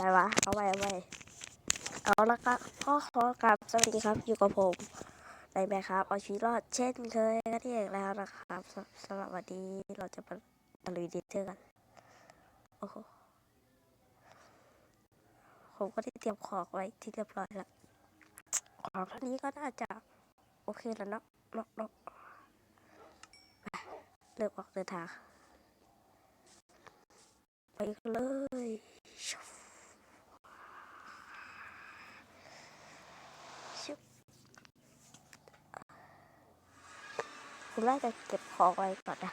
อะไรวะ เอาไว้เอาไว้เอาละครับก็ขอกราบสวัสดีครับ อยู่กับผมในแมครับเอาชีวิตรอดเช่นเคยกันที่เอกแล้วนะครับสำหรับวันนี้เราจะมาตลุยดิเทอร์กัน โอ้โห ผมก็ได้เตรียมของไว้ที่เรียบร้อยแล้ว ของเท่านี้ก็น่าจะ โอเคแล้วเนาะเนาะเนาะเริ่มออกเดินทางไปกันเลยชุบ ผมน่าจะเก็บของไว้ก่อนนะ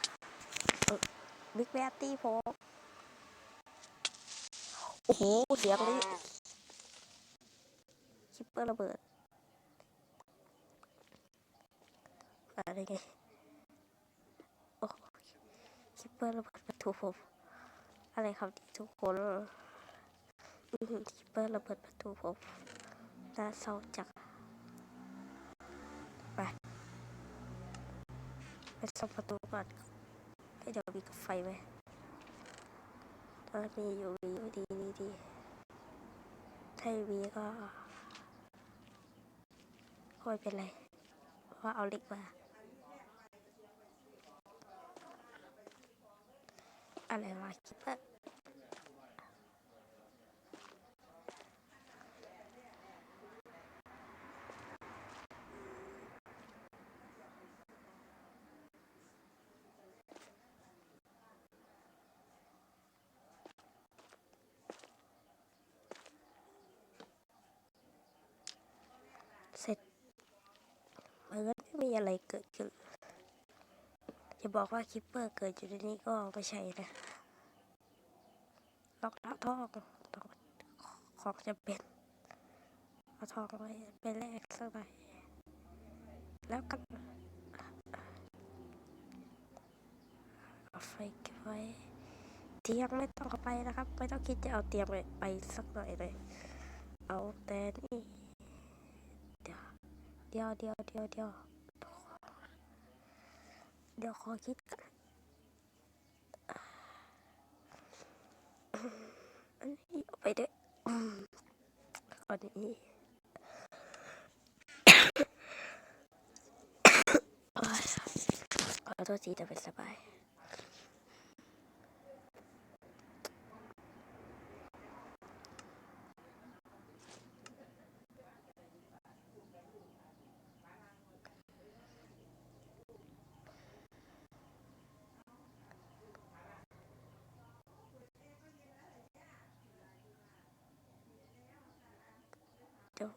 บิ๊กแบตตี้ผมโอ้โห เสียงนี้คิปเปอร์ระเบิด อะไรไงโอ้โหคิปเปอร์ระเบิดประตูผม อะไรครับที่ทุกคนคิปเปอร์ระเบิดประตูผมน่าเศร้าจังไป ไปซ่อมประตูก่อนให้เดี๋ยวมีกับไฟไหมตอนมีอยู่มีอยู่ดีดีดีถ้าไม่มีก็ก็ไม่เป็นไรเพราะว่าเอาเหล็กมาอะไรวะคิดว่า มันก็ไม่มีอะไรเกิดขึ้น จะบอกว่าคิปเปอร์เกิดอยู่ในนี้ก็ไม่ใช่นะล็อกท่อทองต้องของจะเป็นเอาทองไว้ไปแลกสักหน่อยแล้วกันเอาไฟเก็บไว้เตียงไม่ต้องเอาไปนะครับ ไม่ต้องคิดจะเอาเตียงไปไปสักหน่อยเลย เอาแต่นี่ เดี๋ยวเดี๋ยวเดี๋ยวเดี๋ยวเดี๋ยวขอคิดกันอันนี้เอาไปด้วยอืมก่อนนี้ขอโทษทีแต่เป็นสบาย เดี๋ยว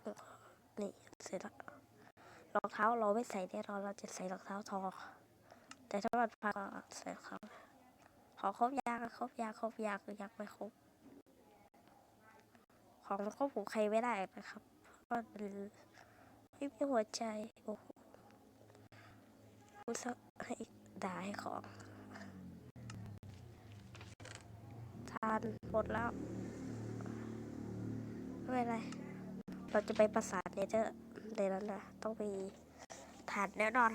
นี่เสร็จแล้วรองเท้าเราไม่ใส่แน่นอนเราจะใส่รองเท้าทองแต่ถ้ามันพังก็ใส่เขาขอครบยางครบยางครบยางคือยังไม่ครบของมันก็ผูกใครไม่ได้นะครับเพราะมันไม่มีหัวใจโอ้โหพูดซะให้ด่าให้ของทานหมดแล้วไม่เป็นไร เราจะไปประสานเนเธอร์เลยแล้วนะต้องมีฐานแน่นอน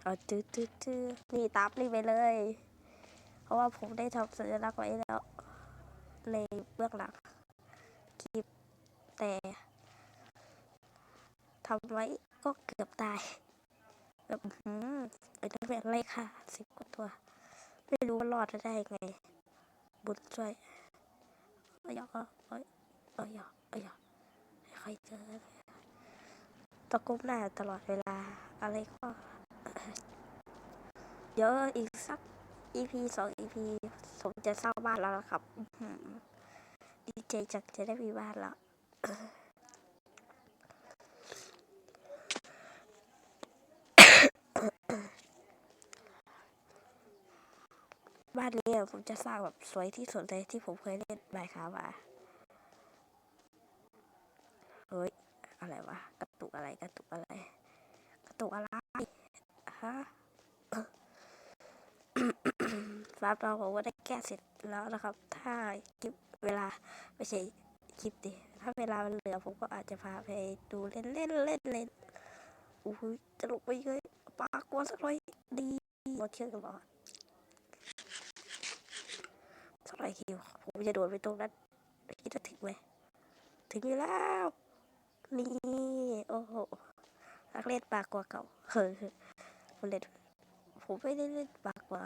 เอาตื้อตื้อตื้อนี่ตามนี่ไปเลย เพราะว่าผมได้ทำสัญลักษณ์ไว้แล้ว ในเบื้องหลังคลิปแต่ทำไว้ก็เกือบตายแบบอื้อหืมไอ้นั่นเป็นอะไรค่ะสิบกว่าตัว ไม่รู้ว่ารอดได้ไง บุญช่วยเอาหยอก เอาเอหยอกเอาหยอกไม่ค่อยเจอตะกุบหน้าตลอดเวลา อะไรก็เดี๋ยวอีกสัก EP สอง EP ผมจะสร้างบ้านแล้วนะครับดีใจจังจะได้มีบ้านแล้วบ้านนี้ผมจะสร้างแบบสวยที่สุดเลยที่ผมเคยเล่นไมค์ครับอะ เฮ้ย อะไรวะ กระตุกอะไร กระตุกอะไร กระตุกอะไร ฮะฟาร์มเราผมก็ได้แก้เสร็จแล้วนะครับ ถ้าคลิปเวลาไม่ใช่คลิปดิถ้าเวลามันเหลือผมก็อาจจะพาไปดูเล่นเล่นเล่นเล่นโอ้ยจะลงไปเลยปากกลัวสักหน่อยดีหมดเชื่อกันบอสักหน่อยคิวผมจะโดดไปตรงนั้นคิดว่าถึงไหมถึงอยู่แล้ว นี่โอ้โหนักเล่นปากกว่าเก่าเฮ้ยผมเล่นผมไม่ได้เล่นปากกว่า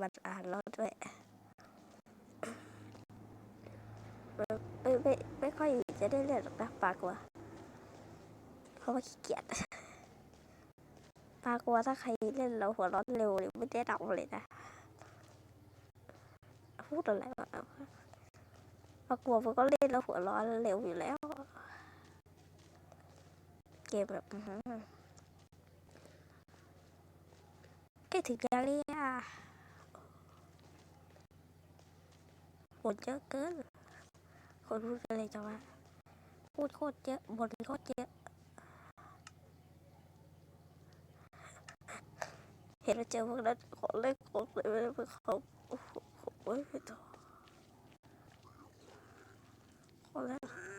บัตรอ่านแล้วด้วยไม่ไม่ไม่ค่อยจะได้เล่นหรอกนะปากกว่าเพราะว่าขี้เกียจปากกว่าถ้าใครเล่นแล้วหัวร้อนเร็วเนี่ยไม่ได้ดับเลยนะพูดอะไรวะปากกว่ามันก็เล่นแล้วหัวร้อนเร็วอยู่แล้ว เกมแบบอื้อหือใกล้ถึงแล้วเนี่ยฝนเยอะเกิน คนพูดกันเลยจะว่า พูดโคตรเยอะบนโคตรเยอะ เห็นเราเจอพวกนั้นขอเล่นของเลยไม่ได้เป็นเขาโอ้โหโอ้ยไม่ต้องขอเล่น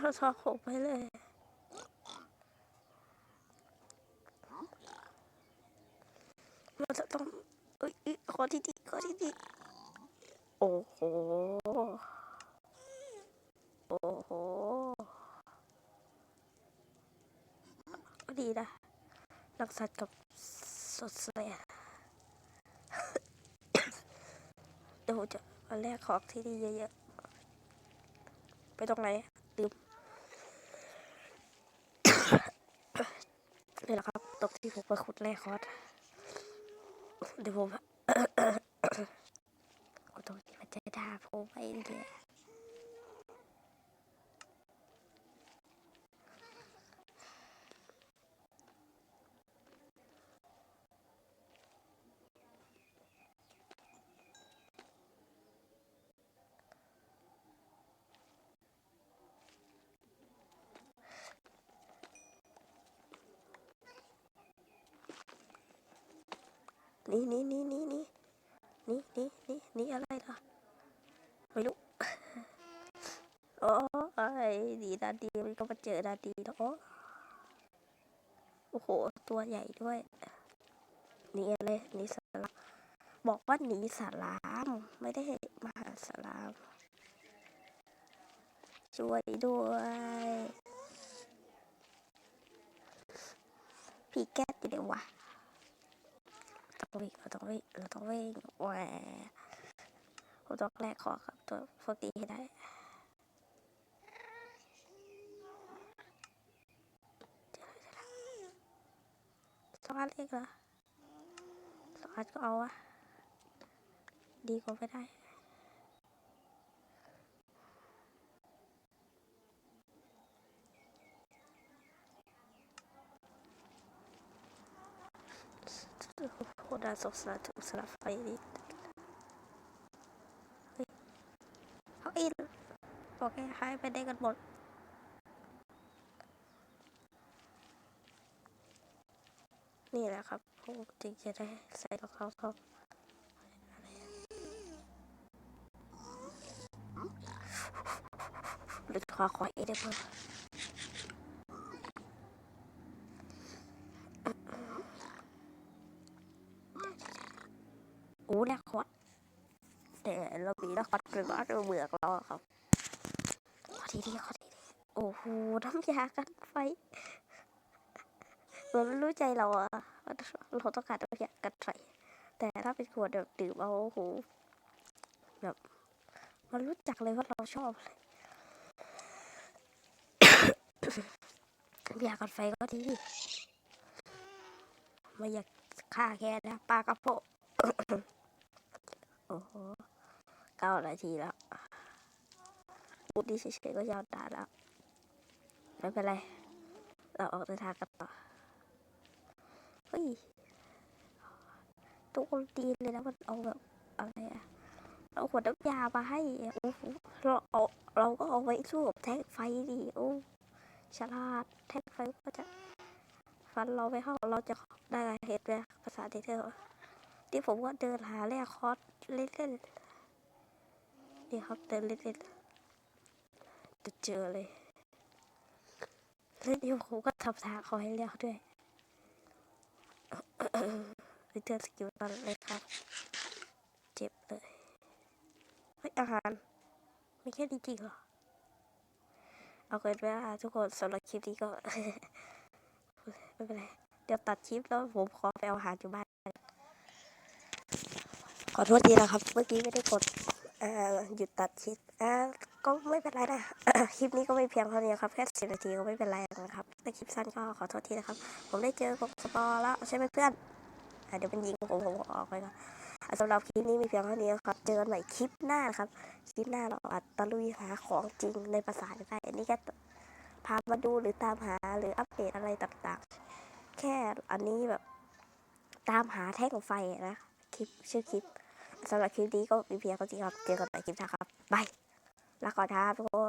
เราทอหกไปเลยเราจะต้องเอ้ยเอ้ยขอที่ดีขอที่ดีโอ้โห โอ้โหก็ดีนะรักสัตว์กับสดเสียเดี๋ยวผมจะมาแลกของที่ดีเยอะๆ ไปตรงไหนลืม นี่แหละครับตกที่ผมไปขุดแร่คอร์สเดี๋ยวผมขุดตรงที่มันจะด่าผมไปเลย นี่นี่นี่นี่นี่นี่นี่นี่นี่อะไรล่ะไม่รู้โอ้ยดีดาดีมันก็มาเจอดาดีแล้วโอ้โอ้โหตัวใหญ่ด้วยนี่อะไรนี่สลามบอกว่าหนีสลามไม่ได้มาหาสลาม ช่วยด้วยพี่แก๊สอยู่เดียววะ ต้องวิ่งเราต้องวิ่งเราต้องวิ่งแหวผมต้องแลกขอกับตัวพวกนี้ให้ได้สองอันเล็กเหรอสองอันก็เอาวะดีกว่าไม่ได้ Buradan sok sıra çok sıra faydalı. Họ in โอเคหายไปได้กันหมดนี่แหละครับผมจึงจะได้ใส่กับเขาครับหรือขอขอเอเดเบอร์ อ้แลกคอดแต่เรามีแลกคอร์ดคือว่าเราเบื่อแล้วครับขอทีทีขอทีทีโอ้โหน้ำยากันไฟเราไม่รู้ใจเราอะเราต้องการน้ำยากันไฟแต่ถ้าเป็นขวดแบบดื่มเอาโอ้โหแบบมันรู้จักเลยว่าเราชอบเลยน้ำยากกันไฟก็ดีไม่อยากฆ่าแค่นะปลากระโพะ โอ้โหเก้านาทีแล้วพูดดีเฉยๆก็ยาวนาแล้ว ไม่เป็นไร เราออกเดินทางกันต่อ เฮ้ยทุกคนดีเลยนะมันเอาแบบอะไรอะเอาขวดน้ำยามาให้โอ้โหเราเอาเราก็เอาไว้สู้กับแท่งไฟดิโอ้ฉลาดแท่งไฟก็จะฟันเราไม่เข้าเราจะได้เห็นไหมภาษาเทเทอร์ ที่ผมก็เดินหาแร่คอสเล่นๆนี่ครับเดินเล่นๆจะเจอเลยเล่นอยู่ผมก็ทำทางขอให้เลี้ยวด้วยไปเตือนสกิลตอนเลยครับ เจ็บเลยเฮ้ยอาหารไมีแค่นี้จริงเหรอ เอาเกินไปแล้วทุกคนสำหรับคลิปนี้ก็ ไม่เป็นไร เดี๋ยวตัดคลิปแล้วผมขอไปเอาอาหารอยู่บ้าน อโทษทีนะครับ เมื่อกี้ไม่ได้กดหยุดตัดคลิปก็ไม่เป็นไรนะ คลิปนี้ก็ไม่เพียงเท่านี้ครับ แค่สิบนาทีก็ไม่เป็นไรนะครับแต่คลิปสั้นก็ขอโทษทีนะครับ ผมได้เจอผมสปอร์แล้วใช่ไหมเพื่อนอเดี๋ยวมันยิงผมผมออกไปก่อนะสำหรับคลิปนี้มีเพียงเท่านี้ครับ เจอกันใหม่คลิปหน้าครับ คลิปหน้าเราอาจตะลุยหาของจริงในภาษาได้อันนี้ก็พามาดูหรือตามหาหรืออัปเดตอะไรต่างๆ แค่อันนี้แบบตามหาแท่งไฟนะ คลิปชื่อคลิป สำหรับคลิปนี้ก็มีเพียงเท่านี้ครับ เจอกันใหม่คลิปหน้าครับ บายลาก่อนครับทุกคน